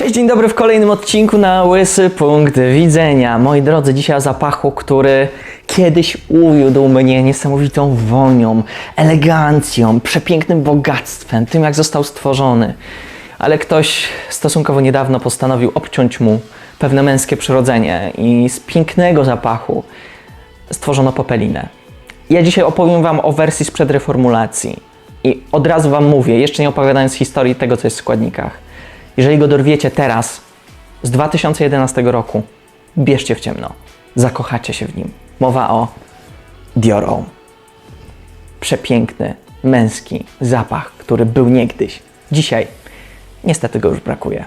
Cześć, dzień dobry w kolejnym odcinku na Łysy Punkt Widzenia. Moi drodzy, dzisiaj o zapachu, który kiedyś uwiódł mnie niesamowitą wonią, elegancją, przepięknym bogactwem, tym jak został stworzony. Ale ktoś stosunkowo niedawno postanowił obciąć mu pewne męskie przyrodzenie i z pięknego zapachu stworzono popelinę. Ja dzisiaj opowiem Wam o wersji sprzed reformulacji. I od razu Wam mówię, jeszcze nie opowiadając historii tego, co jest w składnikach. Jeżeli go dorwiecie teraz, z 2011 roku, bierzcie w ciemno. Zakochacie się w nim. Mowa o Dior Homme. Przepiękny, męski zapach, który był niegdyś. Dzisiaj niestety go już brakuje.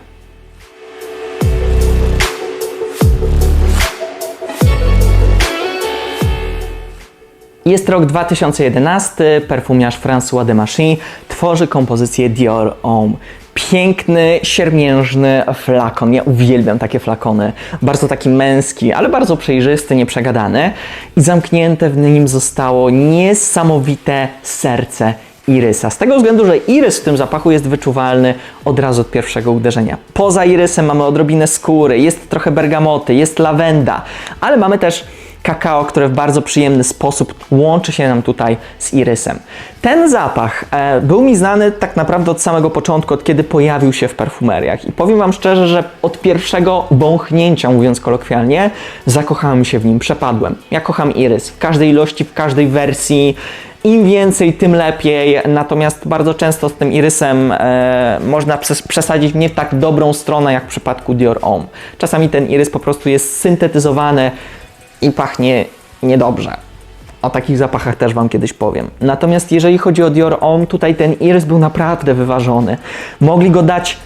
Jest rok 2011, perfumiarz François de Machy tworzy kompozycję Dior Homme. Piękny, siermiężny flakon. Ja uwielbiam takie flakony. Bardzo taki męski, ale bardzo przejrzysty, nieprzegadany. I zamknięte w nim zostało niesamowite serce irysa. Z tego względu, że irys w tym zapachu jest wyczuwalny od razu od pierwszego uderzenia. Poza irysem mamy odrobinę skóry, jest trochę bergamoty, jest lawenda, ale mamy też kakao, które w bardzo przyjemny sposób łączy się nam tutaj z irysem. Ten zapach e, był mi znany tak naprawdę od samego początku, od kiedy pojawił się w perfumeriach. I powiem Wam szczerze, że od pierwszego wąchnięcia, mówiąc kolokwialnie, zakochałem się w nim, przepadłem. Ja kocham irys w każdej ilości, w każdej wersji. Im więcej, tym lepiej. Natomiast bardzo często z tym irysem e, można przes- przesadzić nie w tak dobrą stronę, jak w przypadku Dior Homme. Czasami ten irys po prostu jest syntetyzowany i pachnie niedobrze. O takich zapachach też Wam kiedyś powiem. Natomiast jeżeli chodzi o Dior Homme, tutaj ten irys był naprawdę wyważony. Mogli go dać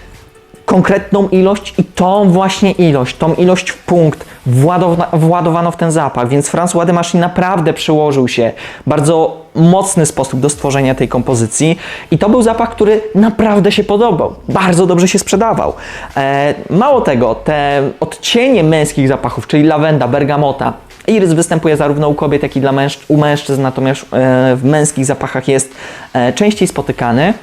konkretną ilość i tą właśnie ilość, tą ilość w punkt władowa- władowano w ten zapach, więc François de Machy naprawdę przyłożył się bardzo mocny sposób do stworzenia tej kompozycji i to był zapach, który naprawdę się podobał, bardzo dobrze się sprzedawał. E, mało tego, te odcienie męskich zapachów, czyli lawenda, bergamota, Irys występuje zarówno u kobiet, jak i dla mężczyzn, u mężczyzn, natomiast e, w męskich zapachach jest e, częściej spotykany.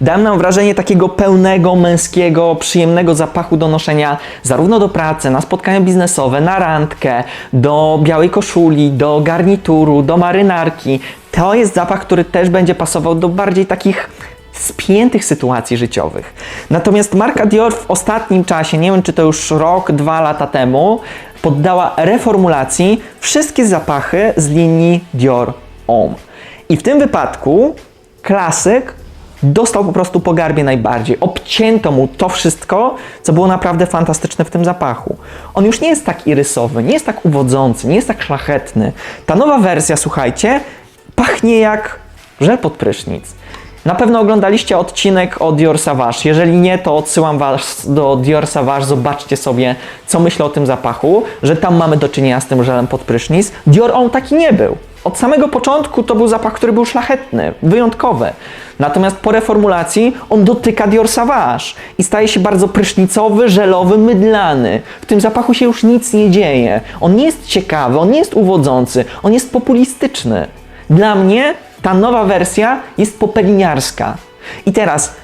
Dał nam wrażenie takiego pełnego, męskiego, przyjemnego zapachu do noszenia zarówno do pracy, na spotkania biznesowe, na randkę, do białej koszuli, do garnituru, do marynarki. To jest zapach, który też będzie pasował do bardziej takich spiętych sytuacji życiowych. Natomiast marka Dior w ostatnim czasie, nie wiem czy to już rok, dwa lata temu, poddała reformulacji wszystkie zapachy z linii Dior Homme. I w tym wypadku klasyk dostał po prostu po garbie najbardziej. Obcięto mu to wszystko, co było naprawdę fantastyczne w tym zapachu. On już nie jest tak irysowy, nie jest tak uwodzący, nie jest tak szlachetny. Ta nowa wersja, słuchajcie, pachnie jak żel pod prysznic. Na pewno oglądaliście odcinek o Dior Sauvage. Jeżeli nie, to odsyłam Was do Dior Sauvage. Zobaczcie sobie, co myślę o tym zapachu, że tam mamy do czynienia z tym żelem pod prysznic. Dior on taki nie był. Od samego początku to był zapach, który był szlachetny, wyjątkowy. Natomiast po reformulacji on dotyka Dior Sauvage i staje się bardzo prysznicowy, żelowy, mydlany. W tym zapachu się już nic nie dzieje. On nie jest ciekawy, on nie jest uwodzący, on jest populistyczny. Dla mnie ta nowa wersja jest popeliniarska. I teraz,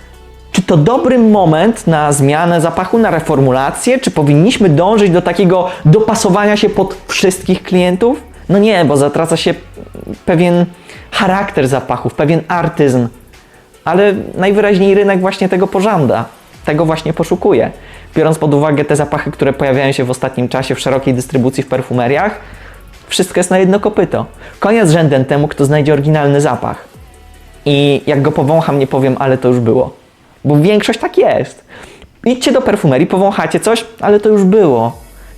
czy to dobry moment na zmianę zapachu, na reformulację? Czy powinniśmy dążyć do takiego dopasowania się pod wszystkich klientów? No nie, bo zatraca się pewien charakter zapachów, pewien artyzm. Ale najwyraźniej rynek właśnie tego pożąda, tego właśnie poszukuje. Biorąc pod uwagę te zapachy, które pojawiają się w ostatnim czasie w szerokiej dystrybucji w perfumeriach, wszystko jest na jedno kopyto. Konia z rzędem temu, kto znajdzie oryginalny zapach. I jak go powącham, nie powiem, ale to już było. Bo większość tak jest. Idźcie do perfumerii, powąchacie coś, ale to już było.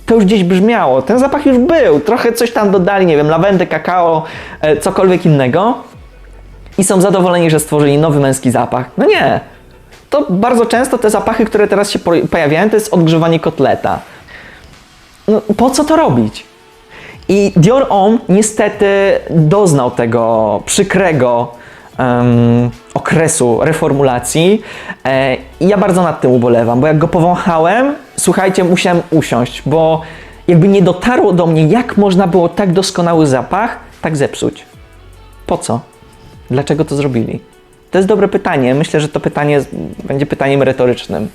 To już gdzieś brzmiało. Ten zapach już był. Trochę coś tam dodali, nie wiem, lawendę, kakao, e, cokolwiek innego. I są zadowoleni, że stworzyli nowy męski zapach. No nie. To bardzo często te zapachy, które teraz się po- pojawiają, to jest odgrzewanie kotleta. No, po co to robić? I Dior Homme niestety doznał tego przykrego em, okresu reformulacji e, i ja bardzo nad tym ubolewam, bo jak go powąchałem, słuchajcie, musiałem usiąść, bo jakby nie dotarło do mnie, jak można było tak doskonały zapach tak zepsuć. Po co? Dlaczego to zrobili? To jest dobre pytanie. Myślę, że to pytanie będzie pytaniem retorycznym.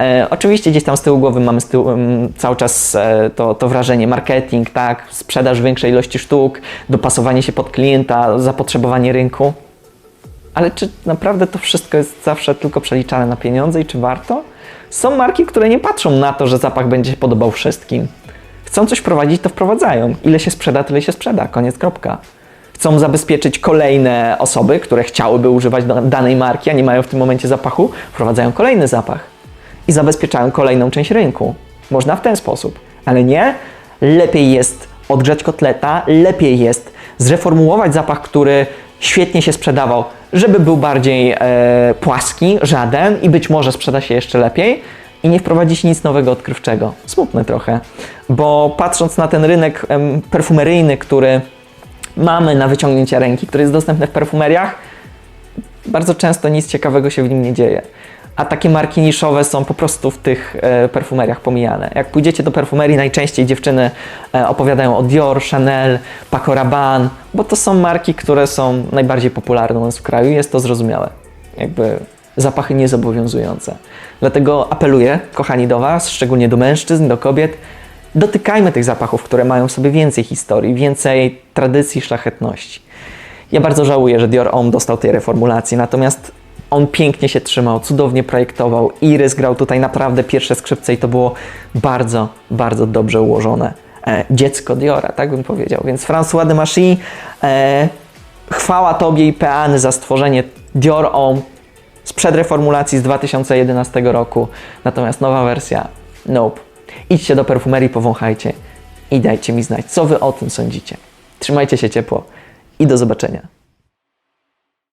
E, oczywiście gdzieś tam z tyłu głowy mamy tyłu, em, cały czas e, to, to wrażenie marketing, tak, sprzedaż większej ilości sztuk, dopasowanie się pod klienta, zapotrzebowanie rynku. Ale czy naprawdę to wszystko jest zawsze tylko przeliczane na pieniądze i czy warto? Są marki, które nie patrzą na to, że zapach będzie się podobał wszystkim. Chcą coś wprowadzić, to wprowadzają. Ile się sprzeda, tyle się sprzeda. Koniec, kropka. Chcą zabezpieczyć kolejne osoby, które chciałyby używać da- danej marki, a nie mają w tym momencie zapachu, wprowadzają kolejny zapach i zabezpieczają kolejną część rynku. Można w ten sposób, ale nie. Lepiej jest odgrzać kotleta, lepiej jest zreformułować zapach, który świetnie się sprzedawał, żeby był bardziej e, płaski, żaden i być może sprzeda się jeszcze lepiej i nie wprowadzić nic nowego, odkrywczego. Smutne trochę, bo patrząc na ten rynek em, perfumeryjny, który mamy na wyciągnięcie ręki, który jest dostępny w perfumeriach, bardzo często nic ciekawego się w nim nie dzieje. A takie marki niszowe są po prostu w tych e, perfumeriach pomijane. Jak pójdziecie do perfumerii, najczęściej dziewczyny e, opowiadają o Dior, Chanel, Paco Rabanne, bo to są marki, które są najbardziej popularne u nas w kraju i jest to zrozumiałe. Jakby zapachy niezobowiązujące. Dlatego apeluję, kochani, do Was, szczególnie do mężczyzn, do kobiet, dotykajmy tych zapachów, które mają w sobie więcej historii, więcej tradycji, szlachetności. Ja bardzo żałuję, że Dior Homme dostał tej reformulacji, natomiast on pięknie się trzymał, cudownie projektował. Iris grał tutaj naprawdę pierwsze skrzypce i to było bardzo, bardzo dobrze ułożone. E, dziecko Diora, tak bym powiedział. Więc François de Machy, e, chwała Tobie i peany za stworzenie Dior Homme sprzed reformulacji z 2011 roku. Natomiast nowa wersja, nope. Idźcie do perfumerii, powąchajcie i dajcie mi znać, co Wy o tym sądzicie. Trzymajcie się ciepło i do zobaczenia.